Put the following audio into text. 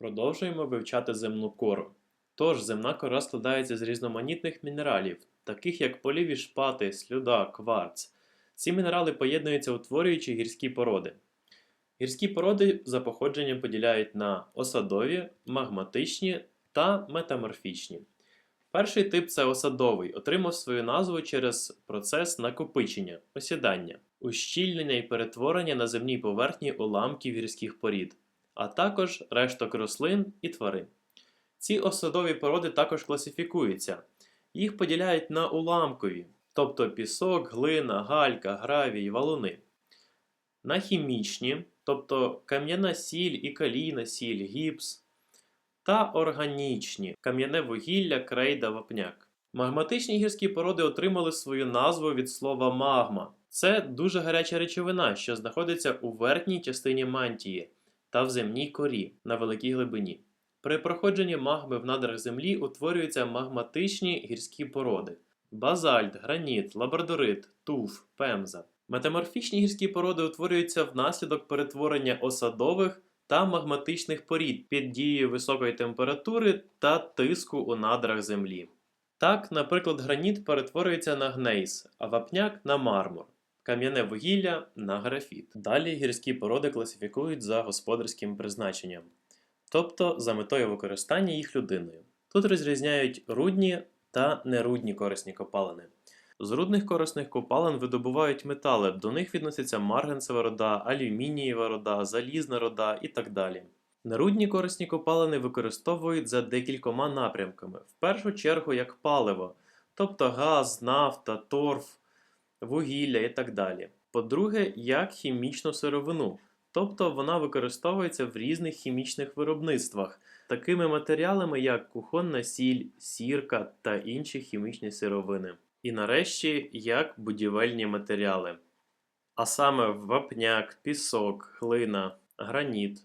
Продовжуємо вивчати земну кору. Тож, земна кора складається з різноманітних мінералів, таких як поліві шпати, слюда, кварц. Ці мінерали поєднуються, утворюючи гірські породи. Гірські породи за походженням поділяють на осадові, магматичні та метаморфічні. Перший тип це осадовий, отримав свою назву через процес накопичення, осідання, ущільнення і перетворення на земній поверхні уламків гірських порід, а також решток рослин і тварин. Ці осадові породи також класифікуються. Їх поділяють на уламкові, тобто пісок, глина, галька, гравій, валуни, на хімічні, тобто кам'яна сіль і калійна сіль, гіпс, та органічні кам'яне вугілля, крейда, вапняк. Магматичні гірські породи отримали свою назву від слова магма. Це дуже гаряча речовина, що знаходиться у верхній частині мантії та в земній корі на великій глибині. При проходженні магми в надрах землі утворюються магматичні гірські породи: базальт, граніт, лабрадорит, туф, пемза. Метаморфічні гірські породи утворюються внаслідок перетворення осадових та магматичних порід під дією високої температури та тиску у надрах землі. Так, наприклад, граніт перетворюється на гнейс, а вапняк на мармур, кам'яне вугілля на графіт. Далі гірські породи класифікують за господарським призначенням, тобто за метою використання їх людиною. Тут розрізняють рудні та нерудні корисні копалини. З рудних корисних копалин видобувають метали, до них відносяться марганцева руда, алюмінієва руда, залізна руда і так далі. Нерудні корисні копалини використовують за декількома напрямками, в першу чергу як паливо, тобто газ, нафта, торф, вугілля і так далі. По-друге, як хімічну сировину, тобто вона використовується в різних хімічних виробництвах, такими матеріалами як кухонна сіль, сірка та інші хімічні сировини. І нарешті як будівельні матеріали, а саме вапняк, пісок, глина, граніт,